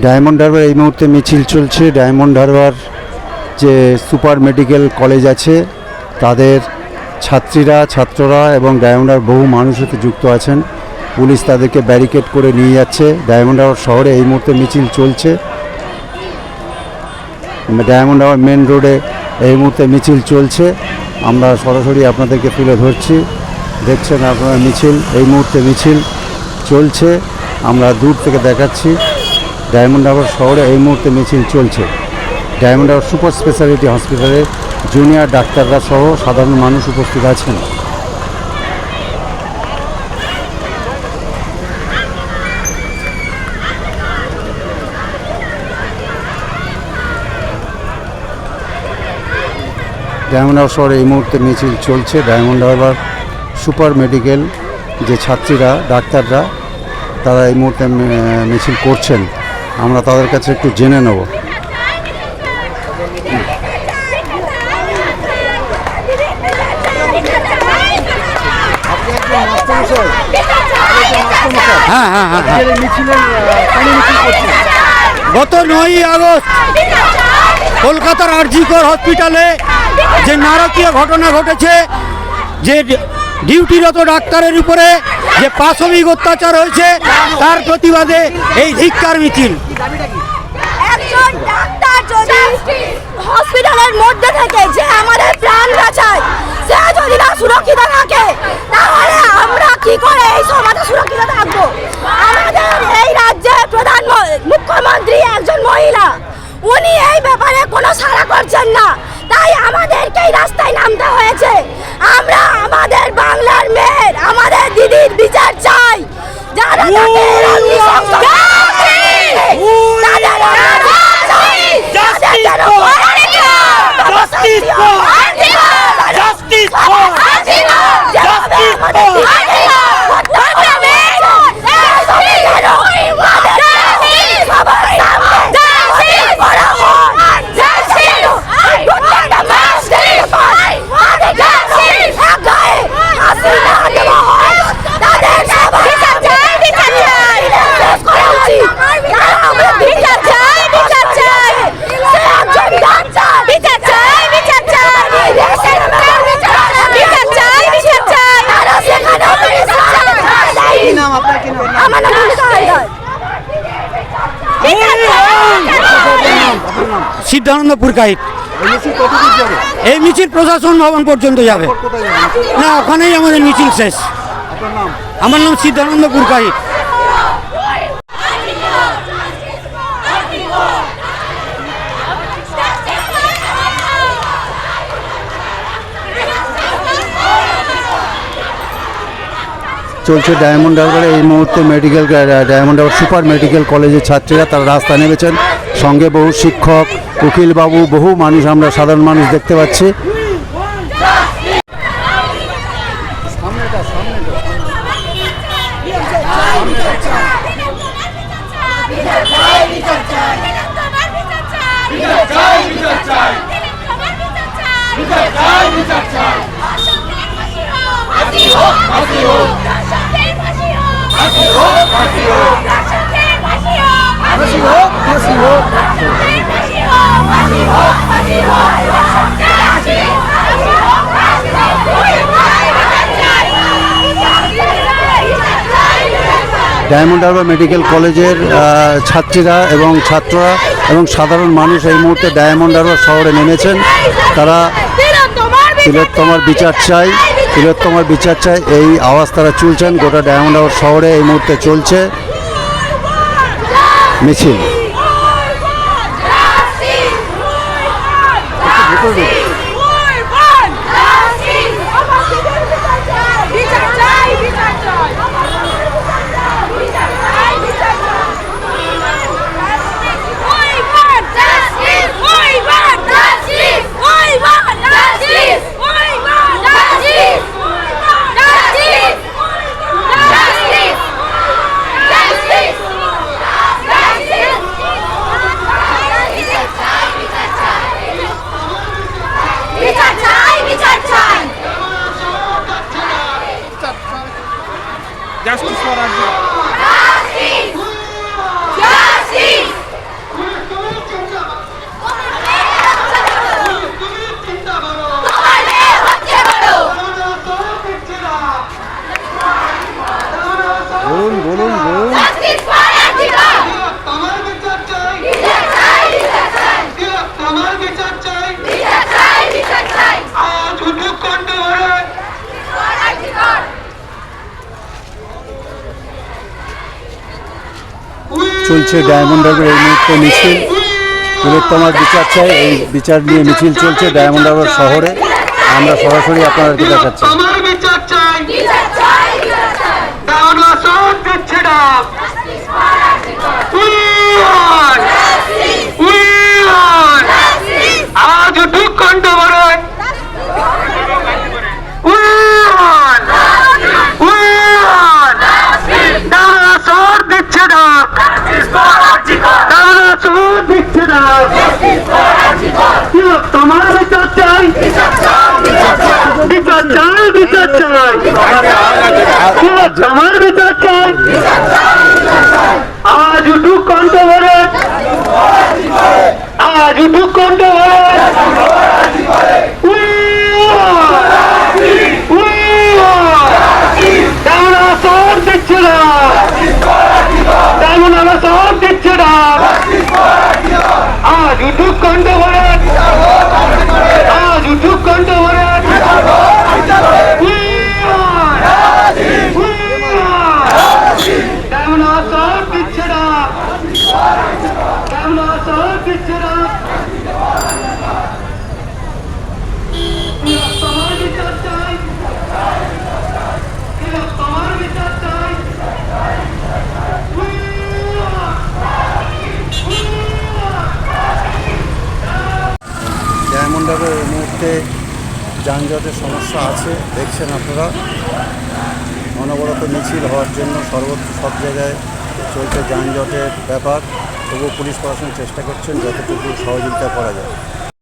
Diamond Harbour এই মুহূর্তে মিছিল চলছে। ডায়মন্ড হারবার যে সুপার মেডিকেল কলেজ আছে, তাদের ছাত্রীরা, ছাত্ররা এবং ডায়মন্ড বহু মানুষ এতে যুক্ত আছেন। পুলিশ তাদেরকে ব্যারিকেড করে নিয়ে যাচ্ছে। ডায়মন্ড হারবার শহরে এই মুহূর্তে মিছিল চলছে। ডায়মন্ড হারবার মেন রোডে এই মুহূর্তে মিছিল চলছে। আমরা সরাসরি আপনাদেরকে তুলে ধরছি। দেখছেন আপনারা মিছিল, এই মুহূর্তে মিছিল চলছে। আমরা দূর থেকে দেখাচ্ছি। ডায়মন্ড হারবার শহরে এই মুহূর্তে মিছিল চলছে। ডায়মন্ড হারবার সুপার স্পেশালিটি হসপিটালে জুনিয়র ডাক্তাররা সহ সাধারণ মানুষ উপস্থিত আছেন। ডায়মন্ড হারবার শহরে এই মুহূর্তে মিছিল চলছে। ডায়মন্ড হারবার সুপার মেডিকেল যে ছাত্রীরা, ডাক্তাররা, তারা এই মুহূর্তে মিছিল করছেন। আমরা তাদের কাছে একটু জেনে নেব। হ্যাঁ হ্যাঁ হ্যাঁ হ্যাঁ। গত নয়ই আগস্ট কলকাতার আরজিকর হসপিটালে যে নারকীয় ঘটনা ঘটেছে, যে ডিউটিরত ডাক্তারের উপরে যে পাশবিক অত্যাচার হয়েছে, তার প্রতিবাদে এই ধিক্কার মিছিল। একজন ডাক্তার যদি হসপিটালের মধ্যে থেকে যে আমাদের প্রাণ বাঁচায়, সে যদি না সুরক্ষিত থাকে, তাহলে আমরা কি করে এই সমাজে সুরক্ষিত থাকব? আমাদের এই রাজ্যের প্রধান মুখ্যমন্ত্রী একজন মহিলা, উনি এই ব্যাপারে কোনো সাড়া করছেন না। আমাদেরকেই রাস্তায় নামতে হয়েছে। আমরা আমাদের বাংলার মেয়ের আমাদের দিদির বিচার চাই। যারা তাকে যেন Justice for! Justice for! Justice for! বিচার চাই বিচার চাই সে একজন ডাক্তার বিচার চাই বিচার চাই বিচার চাই বিচার চাই বিচার চাই তারা সেখানে আমার নাম মনিকা নাম। বিচার চাই। সিদ্ধানন্দপুর কাহিত এই মিছিল প্রশাসন ভবন পর্যন্ত যাবে। না ওখানেই আমাদের মিছিল শেষ। আমার নাম সিদ্ধানন্দ পুরকাহিত চলছে ডায়মন্ড হারবারে। এই মুহূর্তে medical Diamond Harbour super medical কলেজের ছাত্রীরা তারা রাস্তা নেমেছেন। সঙ্গে বহু শিক্ষক, উকিলবাবু, বহু মানুষ আমরা, সাধারণ মানুষ দেখতে পাচ্ছি। ডায়মন্ড হারবার মেডিকেল কলেজের ছাত্রীরা এবং ছাত্ররা এবং সাধারণ মানুষ এই মুহূর্তে ডায়মন্ড হারবার শহরে নেমেছেন। তারা তিলোত্তমার বিচার চাই। তিলোত্তমার বিচার চায় এই আওয়াজ তারা চলছেন, গোটা ডায়মন্ড হারবার শহরে এই মুহূর্তে চলছে মিছিল। চলছে ডায়মন্ড হারবার, এই মুহূর্তে মিছিল। তিলোত্তমার বিচার চাই, এই বিচার নিয়ে মিছিল চলছে ডায়মন্ড হারবার শহরে। আমরা সরাসরি আপনাদেরকে দেখাচ্ছি আমার বিচার চাই দাও না সব দিচ্ছে না We want! We want! আজ উঠুক কণ্ঠবরণ We want! We want! দাও না সব দিচ্ছে না দাও না সব দিচ্ছে না তোমার বিচার চাই বিচার চাই। চাই তোমার বিচার চাই। আজ উঠুক কণ্ঠ ভরে আজ উঠুক কণ্ঠ ভরে তেমন সব দিচ্ছে না তেমন আমরা সব দিচ্ছে না আজ উঠুক কণ্ঠ ভরে আজ উঠুক কণ্ঠ ভরে তেমন সব দিচ্ছে না তেমন সব দিচ্ছে না তোমার বিচার চাই তোমার বিচার চাই ডায়মন্ড হারবার যানজটের সমস্যা আছে, দেখছেন আপনারা। অনবরত মিছিল হওয়ার জন্য সর্বত্র সব জায়গায় চলছে যানজটের ব্যাপার। তবুও পুলিশ প্রশাসন চেষ্টা করছেন যতটুকু সহযোগিতা করা যায়।